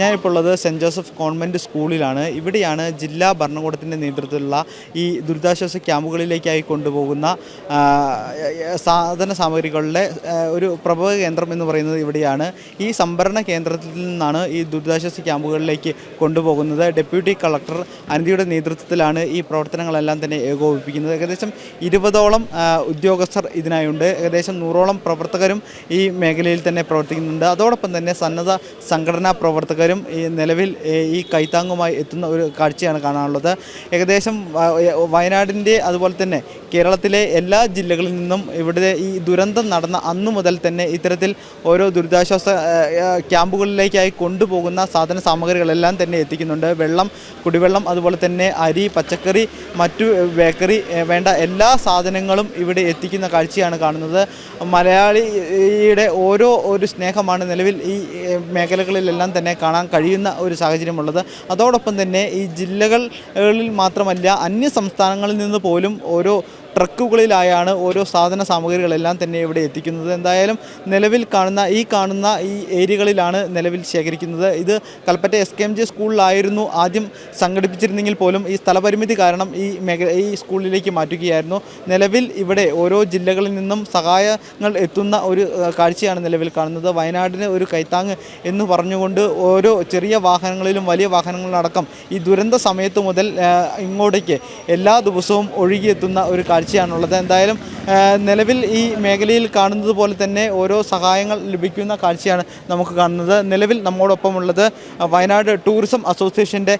ഞാനിപ്പോൾ ഉള്ളത് saint Joseph convent സ്കൂളിലാണ്. ഇവിടെയാണ് ജില്ലാ ഭരണകൂടത്തിന്റെ നേതൃത്വത്തിലുള്ള ഈ ദുരിതാശ്വാസ ക്യാമ്പുകളിലേക്കായി കൊണ്ടുപോകുന്ന സാധന സാമഗ്രികളുടെ ഒരു പ്രഭവ കേന്ദ്രം എന്ന് പറയുന്നത് ഇവിടെയാണ്. ഈ സംഭരണ കേന്ദ്രത്തിൽ നിന്നാണ് ഈ ദുരിതാശ്വാസ ക്യാമ്പുകളിലേക്ക് കൊണ്ടുപോകുന്നത്. ഡെപ്യൂട്ടി കളക്ടർ അനിതയുടെ നേതൃത്വത്തിലാണ് ഈ പ്രവർത്തനങ്ങളെല്ലാം തന്നെ ഏകോപിപ്പിക്കുന്നത്. ഏകദേശം ഇരുപതോളം ഉദ്യോഗസ്ഥർ ഇതിനായുണ്ട്. ഏകദേശം നൂറോളം പ്രവർത്തകരും ഈ മേഖലയിൽ തന്നെ പ്രവർത്തിക്കുന്നുണ്ട്. അതോടൊപ്പം തന്നെ സന്നദ്ധ സംഘടനാ പ്രവർത്തകരും ഈ നിലവിൽ ഈ കൈത്താങ്ങുമായി എത്തുന്ന ഒരു കാഴ്ചയാണ് കാണാനുള്ളത്. ഏകദേശം വയനാടിന്റെ അതുപോലെ തന്നെ കേരളത്തിലെ എല്ലാ ജില്ലകളിൽ നിന്നും ഇവിടെ ഈ ദുരന്തം നടന്ന അന്നു മുതൽ തന്നെ ഇത്തരത്തിൽ ഓരോ ദുരിതാശ്വാസ ക്യാമ്പുകളിലേക്കായി കൊണ്ടുപോകുന്ന സാധന സാമഗ്രികളെല്ലാം തന്നെ എത്തിക്കുന്നുണ്ട്. വെള്ളം കുടിവെള്ളം അതുപോലെ തന്നെ അരി പച്ചക്കറി മറ്റു ബേക്കറി വേണ്ട എല്ലാ സാധനങ്ങളും ഇവിടെ എത്തിക്കുന്ന കാഴ്ചയാണ് കാണുന്നത്. മലയാളിയുടെ ഓരോ ഒരു സ്നേഹമാണ് നിലവിൽ ഈ മേഖലകളിലെല്ലാം തന്നെ കാണാൻ കഴിയുന്ന ഒരു സാഹചര്യമുള്ളത്. അതോടൊപ്പം തന്നെ ഈ ജില്ലകളിൽ മാത്രമല്ല അന്യ സംസ്ഥാനങ്ങളിൽ നിന്ന് പോലും ഓരോ ട്രക്കുകളിലായാണ് ഓരോ സാധന സാമഗ്രികളെല്ലാം തന്നെ ഇവിടെ എത്തിക്കുന്നത്. എന്തായാലും നിലവിൽ കാണുന്ന ഈ കാണുന്ന ഈ ഏരിയകളിലാണ് നിലവിൽ ശേഖരിക്കുന്നത്. ഇത് Kalpetta S K M J സ്കൂളിലായിരുന്നു ആദ്യം സംഘടിപ്പിച്ചിരുന്നെങ്കിൽ പോലും ഈ സ്ഥലപരിമിതി കാരണം ഈ മേഖല ഈ സ്കൂളിലേക്ക് മാറ്റുകയായിരുന്നു. നിലവിൽ ഇവിടെ ഓരോ ജില്ലകളിൽ നിന്നും സഹായങ്ങൾ എത്തുന്ന ഒരു കാഴ്ചയാണ് നിലവിൽ കാണുന്നത്. വയനാടിന് ഒരു കൈത്താങ് എന്ന് പറഞ്ഞുകൊണ്ട് ഓരോ ചെറിയ വാഹനങ്ങളിലും വലിയ വാഹനങ്ങളിലടക്കം ഈ ദുരന്ത സമയത്ത് മുതൽ ഇങ്ങോട്ടേക്ക് എല്ലാ ദിവസവും ഒഴുകിയെത്തുന്ന ഒരു കാഴ്ചയാണുള്ളത്. എന്തായാലും നിലവിൽ ഈ മേഖലയിൽ കാണുന്നത് പോലെ തന്നെ ഓരോ സഹായങ്ങൾ ലഭിക്കുന്ന കാഴ്ചയാണ് നമുക്ക് കാണുന്നത്. നിലവിൽ നമ്മോടൊപ്പമുള്ളത് വയനാട് ടൂറിസം അസോസിയേഷന്റെ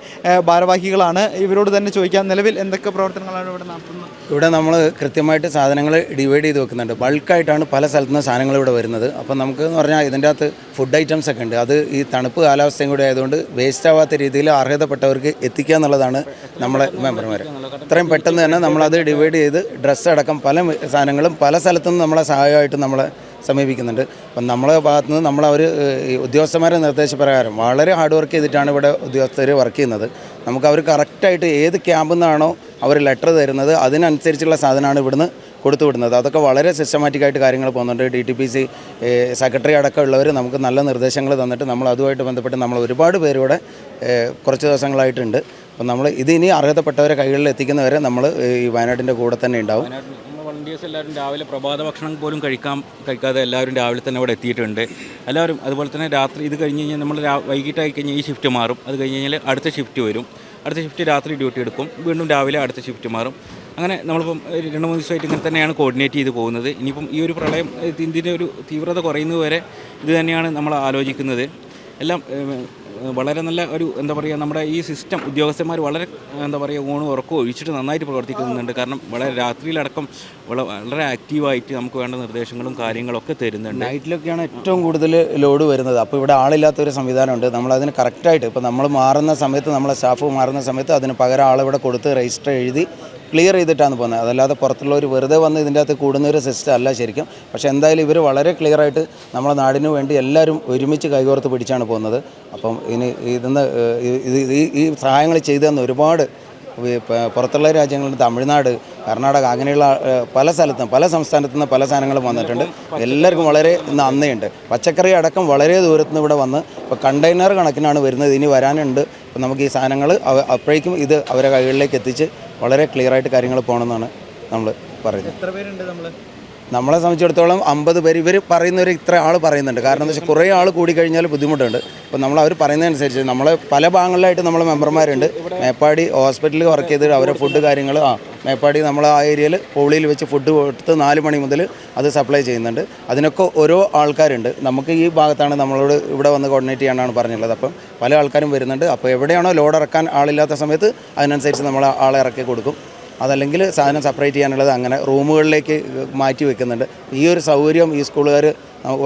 ഭാരവാഹികളാണ്. ഇവരോട് തന്നെ ചോദിക്കാം നിലവിൽ എന്തൊക്കെ പ്രവർത്തനങ്ങളാണ് ഇവിടെ നടത്തുന്നത്? ഇവിടെ നമ്മൾ കൃത്യമായിട്ട് സാധനങ്ങൾ ഡിവൈഡ് ചെയ്ത് വെക്കുന്നുണ്ട്. ബൾക്കായിട്ടാണ് പല സ്ഥലത്തു നിന്ന് സാധനങ്ങൾ ഇവിടെ വരുന്നത്. അപ്പം നമുക്ക് എന്ന് പറഞ്ഞാൽ ഇതിന്റെ അകത്ത് ഫുഡ് ഐറ്റംസ് ഒക്കെ ഉണ്ട്. അത് ഈ തണുപ്പ് കാലാവസ്ഥയും കൂടി ആയതുകൊണ്ട് വേസ്റ്റ് ആവാത്ത രീതിയിൽ അർഹതപ്പെട്ടവർക്ക് എത്തിക്കുക എന്നുള്ളതാണ് നമ്മളെ മെമ്പർമാർ ഇത്രയും പെട്ടെന്ന് തന്നെ നമ്മളത് ഡിവൈഡ് ചെയ്ത് ഡ്രസ്സ് അടക്കം പല സാധനങ്ങളും പല സ്ഥലത്തുനിന്ന് നമ്മളെ സഹായമായിട്ട് നമ്മളെ സമീപിക്കുന്നുണ്ട്. അപ്പം നമ്മളെ ഭാഗത്തു നിന്ന് നമ്മളവർ ഉദ്യോഗസ്ഥന്മാരുടെ നിർദ്ദേശപ്രകാരം വളരെ ഹാർഡ് വർക്ക് ചെയ്തിട്ടാണ് ഇവിടെ ഉദ്യോഗസ്ഥർ വർക്ക് ചെയ്യുന്നത്. നമുക്ക് അവർ കറക്റ്റായിട്ട് ഏത് ക്യാമ്പിൽ നിന്നാണോ അവർ ലെറ്റർ തരുന്നത് അതിനനുസരിച്ചുള്ള സാധനമാണ് ഇവിടുന്ന് കൊടുത്തു വിടുന്നത്. അതൊക്കെ വളരെ സിസ്റ്റമാറ്റിക്കായിട്ട് കാര്യങ്ങൾ പോകുന്നുണ്ട്. D T P C secretary അടക്കമുള്ളവർ നമുക്ക് നല്ല നിർദ്ദേശങ്ങൾ തന്നിട്ട് നമ്മൾ അതുമായിട്ട് ബന്ധപ്പെട്ട് നമ്മൾ ഒരുപാട് പേരിവിടെ കുറച്ച് ദിവസങ്ങളായിട്ടുണ്ട്. അപ്പം നമ്മൾ ഇത് ഇനി അർഹതപ്പെട്ടവരെ കൈകളിൽ എത്തിക്കുന്നവരെ നമ്മൾ ഈ വയനാടിന്റെ കൂടെ തന്നെ ഉണ്ടാവും. എല്ലാവരും രാവിലെ പ്രഭാത ഭക്ഷണം പോലും കഴിക്കാൻ കഴിക്കാതെ എല്ലാവരും രാവിലെ തന്നെ ഇവിടെ എത്തിയിട്ടുണ്ട്. എല്ലാവരും അതുപോലെ തന്നെ രാത്രി ഇത് കഴിഞ്ഞ് കഴിഞ്ഞാൽ നമ്മൾ വൈകിട്ടായി കഴിഞ്ഞാൽ ഈ ഷിഫ്റ്റ് മാറും. അത് കഴിഞ്ഞ് കഴിഞ്ഞാൽ അടുത്ത ഷിഫ്റ്റ് വരും. അടുത്ത ഷിഫ്റ്റ് രാത്രി ഡ്യൂട്ടി എടുക്കും. വീണ്ടും രാവിലെ അടുത്ത ഷിഫ്റ്റ് മാറും. അങ്ങനെ നമ്മളിപ്പം രണ്ട് മൂന്ന് ദിവസമായിട്ട് ഇങ്ങനെ തന്നെയാണ് കോർഡിനേറ്റ് ചെയ്ത് പോകുന്നത്. ഇനിയിപ്പം ഈ ഒരു പ്രളയം ഇത് ഇതിന്റെ ഒരു തീവ്രത കുറയുന്നത് വരെ ഇത് തന്നെയാണ് നമ്മൾ ആലോചിക്കുന്നത്. എല്ലാം വളരെ നല്ല ഒരു എന്താ പറയുക നമ്മുടെ ഈ സിസ്റ്റം ഉദ്യോഗസ്ഥന്മാർ വളരെ എന്താ പറയുക ഊണും ഉറക്കവും ഒഴിച്ചിട്ട് നന്നായിട്ട് പ്രവർത്തിക്കുന്നുണ്ട്. കാരണം വളരെ രാത്രിയിലടക്കം വളരെ ആക്റ്റീവായിട്ട് നമുക്ക് വേണ്ട നിർദ്ദേശങ്ങളും കാര്യങ്ങളൊക്കെ തരുന്നുണ്ട്. നൈറ്റിലൊക്കെയാണ് ഏറ്റവും കൂടുതൽ ലോഡ് വരുന്നത്. അപ്പോൾ ഇവിടെ ആളില്ലാത്ത ഒരു സംവിധാനമുണ്ട്. നമ്മളതിന് കറക്റ്റായിട്ട് ഇപ്പോൾ നമ്മൾ മാറുന്ന സമയത്ത് നമ്മളെ സ്റ്റാഫ് മാറുന്ന സമയത്ത് അതിന് പകരം ആളിവിടെ കൊടുത്ത് രജിസ്റ്റർ എഴുതി ക്ലിയർ ചെയ്തിട്ടാണ് പോകുന്നത്. അതല്ലാതെ പുറത്തുള്ളവർ വെറുതെ വന്ന് ഇതിന്റെ അകത്ത് കൂടുന്ന ഒരു സിസ്റ്റം അല്ല ശരിക്കും. പക്ഷേ എന്തായാലും ഇവർ വളരെ ക്ലിയർ ആയിട്ട് നമ്മുടെ നാടിന് വേണ്ടി എല്ലാവരും ഒരുമിച്ച് കൈകോർത്ത് പിടിച്ചാണ് പോകുന്നത്. അപ്പം ഇനി ഇതിന്ന് ഈ സഹായങ്ങൾ ചെയ്തു തന്ന ഒരുപാട് പുറത്തുള്ള രാജ്യങ്ങളിൽ തമിഴ്നാട് കർണാടക അങ്ങനെയുള്ള പല സ്ഥലത്തും പല സംസ്ഥാനത്തു നിന്ന് പല സാധനങ്ങളും വന്നിട്ടുണ്ട്. എല്ലാവർക്കും വളരെ നന്ദിയുണ്ട് പച്ചക്കറി അടക്കം വളരെ ദൂരത്ത് നിന്ന് ഇവിടെ വന്ന് ഇപ്പോൾ കണ്ടെയ്നർ കണക്കിനാണ് വരുന്നത്. ഇനി വരാനുണ്ട്. അപ്പോൾ നമുക്ക് ഈ സാധനങ്ങൾ അപ്പോഴേക്കും ഇത് അവരെ കൈകളിലേക്ക് എത്തിച്ച് വളരെ ക്ലിയർ ആയിട്ട് കാര്യങ്ങൾ പോകണമെന്നാണ് നമ്മൾ പറയുന്നത്. എത്ര പേരുണ്ട് നമ്മൾ നമ്മളെ സംബന്ധിച്ചിടത്തോളം അമ്പത് പേര് ഇവർ പറയുന്നവർ ഇത്ര ആൾ പറയുന്നുണ്ട്. കാരണം എന്താ വെച്ചാൽ കുറേ ആൾ കൂടിക്കഴിഞ്ഞാൽ ബുദ്ധിമുട്ടുണ്ട്. അപ്പോൾ നമ്മൾ അവർ പറയുന്നതനുസരിച്ച് നമ്മൾ പല ഭാഗങ്ങളിലായിട്ട് നമ്മൾ മെമ്പർമാരുണ്ട്. മേപ്പാടി ഹോസ്പിറ്റലിൽ വർക്ക് ചെയ്തിട്ട് അവരെ ഫുഡ് കാര്യങ്ങൾ ആ മേപ്പാടി നമ്മൾ ആ ഏരിയയിൽ പോളിയിൽ വെച്ച് ഫുഡ് കൊടുത്ത് നാല് മണി മുതൽ അത് സപ്ലൈ ചെയ്യുന്നുണ്ട്. അതിനൊക്കെ ഓരോ ആൾക്കാരുണ്ട്. നമുക്ക് ഈ ഭാഗത്താണ് നമ്മളോട് ഇവിടെ വന്ന് കോർഡിനേറ്റ് ചെയ്യാനാണ് പറഞ്ഞുള്ളത് അപ്പം പല ആൾക്കാരും വരുന്നുണ്ട്. അപ്പോൾ എവിടെയാണോ ലോഡ് ഇറക്കാൻ ആളില്ലാത്ത സമയത്ത് അതിനനുസരിച്ച് നമ്മൾ ആളെ ഇറക്കി കൊടുക്കും. അതല്ലെങ്കിൽ സാധനം സെപ്പറേറ്റ് ചെയ്യാനുള്ളത് അങ്ങനെ റൂമുകളിലേക്ക് മാറ്റി വെക്കുന്നുണ്ട്. ഈ ഒരു സൗകര്യം ഈ സ്കൂളുകാർ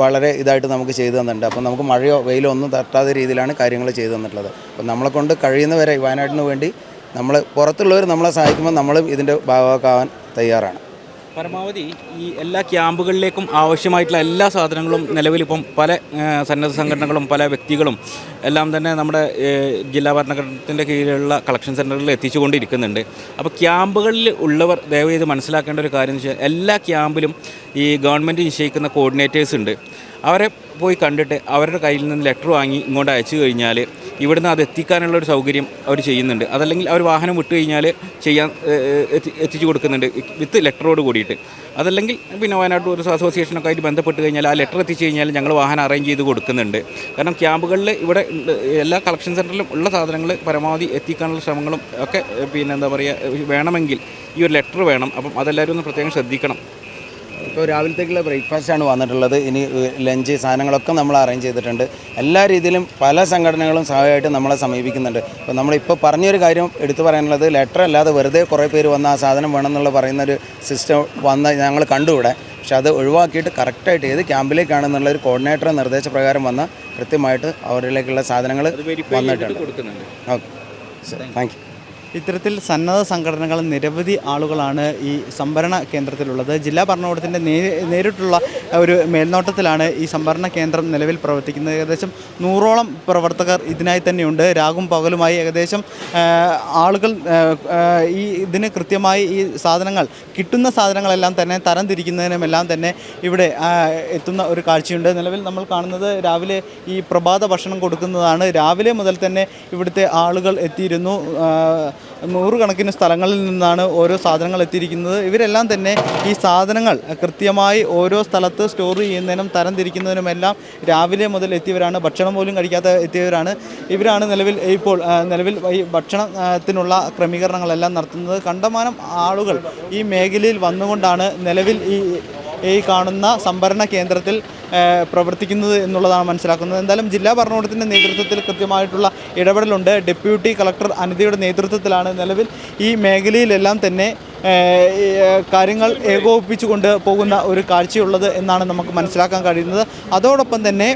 വളരെ ഇതായിട്ട് നമുക്ക് ചെയ്തു തന്നിട്ടുണ്ട്. അപ്പം നമുക്ക് മഴയോ വെയിലോ ഒന്നും തട്ടാത്ത രീതിയിലാണ് കാര്യങ്ങൾ ചെയ്തു തന്നിട്ടുള്ളത്. അപ്പം നമ്മളെ കൊണ്ട് കഴിയുന്നവരെ വയനാട്ടിന് വേണ്ടി നമ്മൾ പുറത്തുള്ളവർ നമ്മളെ സഹായിക്കുമ്പോൾ നമ്മളും ഇതിന്റെ ഭാഗമാക്കാൻ തയ്യാറാണ്. പരമാവധി ഈ എല്ലാ ക്യാമ്പുകളിലേക്കും ആവശ്യമായിട്ടുള്ള എല്ലാ സാധനങ്ങളും നിലവിലിപ്പം പല സന്നദ്ധ സംഘടനകളും പല വ്യക്തികളും എല്ലാം തന്നെ നമ്മുടെ ജില്ലാ ഭരണഘടനത്തിന്റെ കീഴിലുള്ള കളക്ഷൻ സെന്ററുകളിൽ എത്തിച്ചുകൊണ്ടിരിക്കുന്നുണ്ട്. അപ്പോൾ ക്യാമ്പുകളിൽ ഉള്ളവർ ദയവ് ചെയ്ത് മനസ്സിലാക്കേണ്ട ഒരു കാര്യം എന്ന് വെച്ചാൽ എല്ലാ ക്യാമ്പിലും ഈ ഗവൺമെന്റ് നിശ്ചയിക്കുന്ന കോർഡിനേറ്റേഴ്സ് ഉണ്ട്. അവരെ പോയി കണ്ടിട്ട് അവരുടെ കയ്യിൽ നിന്ന് ലെറ്റർ വാങ്ങി ഇങ്ങോട്ട് അയച്ചു കഴിഞ്ഞാൽ ഇവിടുന്ന് അത് എത്തിക്കാനുള്ള ഒരു സൗകര്യം അവർ ചെയ്യുന്നുണ്ട്. അതല്ലെങ്കിൽ അവർ വാഹനം വിട്ട് കഴിഞ്ഞാൽ ചെയ്യാൻ എത്തിച്ചു കൊടുക്കുന്നുണ്ട്. വിത്ത് ലെറ്ററോട് കൂടിയിട്ട്. അതല്ലെങ്കിൽ പിന്നെ വയനാട് ടൂറിസം അസോസിയേഷനൊക്കെ ആയിട്ട് ബന്ധപ്പെട്ട് കഴിഞ്ഞാൽ ആ ലെറ്റർ എത്തിച്ചു കഴിഞ്ഞാൽ ഞങ്ങൾ വാഹനം അറേഞ്ച് ചെയ്ത് കൊടുക്കുന്നുണ്ട്. കാരണം ക്യാമ്പുകളിൽ ഇവിടെ എല്ലാ കളക്ഷൻ സെന്ററിലും ഉള്ള സാധനങ്ങൾ പരമാവധി എത്തിക്കാനുള്ള ശ്രമങ്ങളും ഒക്കെ പിന്നെ എന്താ പറയുക വേണമെങ്കിൽ ഈ ഒരു ലെറ്റർ വേണം. അപ്പം അതെല്ലാവരും ഒന്ന് പ്രത്യേകം ശ്രദ്ധിക്കണം. ഇപ്പോൾ രാവിലത്തേക്കുള്ള ബ്രേക്ക്ഫാസ്റ്റ് ആണ് വന്നിട്ടുള്ളത്. ഇനി ലഞ്ച് സാധനങ്ങളൊക്കെ നമ്മൾ അറേഞ്ച് ചെയ്തിട്ടുണ്ട്. എല്ലാ രീതിയിലും പല സംഘടനകളും സഹായമായിട്ട് നമ്മളെ സമീപിക്കുന്നുണ്ട്. അപ്പോൾ നമ്മളിപ്പോൾ പറഞ്ഞൊരു കാര്യം എടുത്തു പറയാനുള്ളത് ലെറ്റർ അല്ലാതെ വെറുതെ കുറേ പേര് വന്ന് ആ സാധനം വേണമെന്നുള്ള പറയുന്ന ഒരു സിസ്റ്റം വന്ന് ഞങ്ങൾ കണ്ടു ഇവിടെ. പക്ഷെ അത് ഒഴിവാക്കിയിട്ട് കറക്റ്റായിട്ട് ഏത് ക്യാമ്പിലേക്കാണെന്നുള്ള ഒരു കോർഡിനേറ്റർ നിർദ്ദേശപ്രകാരം വന്ന കൃത്യമായിട്ട് അവരിലേക്കുള്ള സാധനങ്ങൾ വന്നിട്ടുണ്ട്. ഓക്കെ താങ്ക് യു ഇത്തരത്തിൽ സന്നദ്ധ സംഘടനകൾ നിരവധി ആളുകളാണ് ഈ സംഭരണ കേന്ദ്രത്തിലുള്ളത്. ജില്ലാ ഭരണകൂടത്തിന്റെ നേരിട്ടുള്ള ഒരു മേൽനോട്ടത്തിലാണ് ഈ സംഭരണ കേന്ദ്രം നിലവിൽ പ്രവർത്തിക്കുന്നത്. ഏകദേശം നൂറോളം പ്രവർത്തകർ ഇതിനായി തന്നെയുണ്ട്. രാഗും പകലുമായി ഏകദേശം ആളുകൾ ഈ ഇതിന് കൃത്യമായി ഈ സാധനങ്ങൾ കിട്ടുന്ന സാധനങ്ങളെല്ലാം തന്നെ തരം തിരിക്കുന്നതിനുമെല്ലാം തന്നെ ഇവിടെ എത്തുന്ന ഒരു കാഴ്ചയുണ്ട്. നിലവിൽ നമ്മൾ കാണുന്നത് രാവിലെ ഈ പ്രഭാത ഭക്ഷണം കൊടുക്കുന്നതാണ്. രാവിലെ മുതൽ തന്നെ ഇവിടുത്തെ ആളുകൾ എത്തിയിരുന്നു. നൂറുകണക്കിന് സ്ഥലങ്ങളിൽ നിന്നാണ് ഓരോ സാധനങ്ങൾ എത്തിയിരിക്കുന്നത്. ഇവരെല്ലാം തന്നെ ഈ സാധനങ്ങൾ കൃത്യമായി ഓരോ സ്ഥലത്ത് സ്റ്റോർ ചെയ്യുന്നതിനും തരംതിരിക്കുന്നതിനുമെല്ലാം തിരിക്കുന്നതിനുമെല്ലാം രാവിലെ മുതൽ എത്തിയവരാണ്. ഭക്ഷണം പോലും കഴിക്കാത്ത എത്തിയവരാണ്. ഇവരാണ് നിലവിൽ ഇപ്പോൾ നിലവിൽ ഈ ഭക്ഷണത്തിനുള്ള ക്രമീകരണങ്ങളെല്ലാം നടത്തുന്നത്. കണ്ടമാനം ആളുകൾ ഈ മേഖലയിൽ വന്നുകൊണ്ടാണ് നിലവിൽ ഈ ഈ കാണുന്ന സംഭരണ കേന്ദ്രത്തിൽ പ്രവർത്തിക്കുന്നത് എന്നുള്ളതാണ് മനസ്സിലാക്കുന്നത്. എന്തായാലും ജില്ലാ ഭരണകൂടത്തിന്റെ നേതൃത്വത്തിൽ കൃത്യമായിട്ടുള്ള ഇടപെടലുണ്ട്. ഡെപ്യൂട്ടി കളക്ടർ അനിതയുടെ നേതൃത്വത്തിലാണ് നിലവിൽ ഈ മേഖലയിലെല്ലാം തന്നെ കാര്യങ്ങൾ ഏകോപിപ്പിച്ചുകൊണ്ട് പോകുന്ന ഒരു കാഴ്ചയുള്ളത് എന്നാണ് നമുക്ക് മനസ്സിലാക്കാൻ കഴിയുന്നത്. അതോടൊപ്പം തന്നെ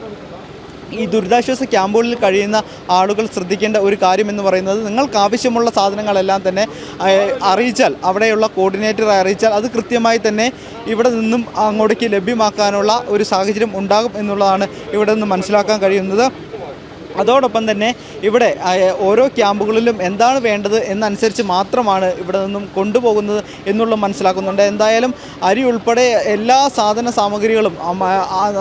ഈ ദുരിതാശ്വാസ ക്യാമ്പുകളിൽ കഴിയുന്ന ആളുകൾ ശ്രദ്ധിക്കേണ്ട ഒരു കാര്യം എന്ന് പറയുന്നത് നിങ്ങൾക്ക് ആവശ്യമുള്ള സാധനങ്ങളെല്ലാം തന്നെ അറിയിച്ചാൽ അവിടെയുള്ള കോർഡിനേറ്ററെ അറിയിച്ചാൽ അത് കൃത്യമായി തന്നെ ഇവിടെ നിന്നും അങ്ങോട്ടേക്ക് ലഭ്യമാക്കാനുള്ള ഒരു സാഹചര്യം ഉണ്ടാകും എന്നുള്ളതാണ് ഇവിടെ നിന്ന് മനസ്സിലാക്കാൻ കഴിയുന്നത്. അതോടൊപ്പം തന്നെ ഇവിടെ ഓരോ ക്യാമ്പുകളിലും എന്താണ് വേണ്ടത് എന്നനുസരിച്ച് മാത്രമാണ് ഇവിടെ നിന്നും കൊണ്ടുപോകുന്നത് എന്നുള്ള മനസ്സിലാക്കുന്നുണ്ട്. എന്തായാലും അരി ഉൾപ്പെടെ എല്ലാ സാധന സാമഗ്രികളും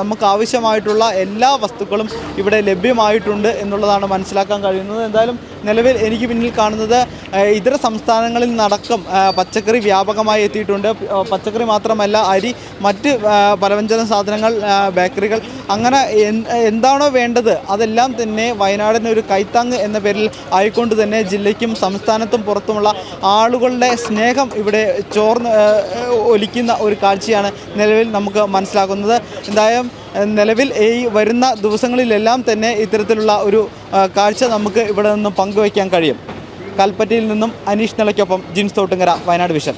നമുക്ക് ആവശ്യമായിട്ടുള്ള എല്ലാ വസ്തുക്കളും ഇവിടെ ലഭ്യമായിട്ടുണ്ട് എന്നുള്ളതാണ് മനസ്സിലാക്കാൻ കഴിയുന്നത്. എന്തായാലും നിലവിൽ എനിക്ക് പിന്നിൽ കാണുന്നത് ഇതര സംസ്ഥാനങ്ങളിൽ നടക്കം പച്ചക്കറി വ്യാപകമായി എത്തിയിട്ടുണ്ട്. പച്ചക്കറി മാത്രമല്ല അരി മറ്റ് പലവ്യഞ്ജന സാധനങ്ങൾ ബേക്കറികൾ. അങ്ങനെ എന്താണോ വേണ്ടത് അതെല്ലാം തന്നെ വയനാടിന് ഒരു കൈത്താങ് എന്ന പേരിൽ ആയിക്കൊണ്ട് തന്നെ ജില്ലയ്ക്കും സംസ്ഥാനത്തും പുറത്തുമുള്ള ആളുകളുടെ സ്നേഹം ഇവിടെ ചോർന്ന് ഒലിക്കുന്ന ഒരു കാഴ്ചയാണ് നിലവിൽ നമുക്ക് മനസ്സിലാക്കുന്നത് എന്തായാലും നിലവിൽ ഈ വരുന്ന ദിവസങ്ങളിലെല്ലാം തന്നെ ഇത്തരത്തിലുള്ള ഒരു കാഴ്ച നമുക്ക് ഇവിടെ നിന്നും പങ്കുവയ്ക്കാൻ കഴിയും. കൽപ്പറ്റയിൽ നിന്നും അനീഷ് നിലയ്ക്കൊപ്പം ജിൻസ് തോട്ടുങ്കര വയനാട് വിഷൻ.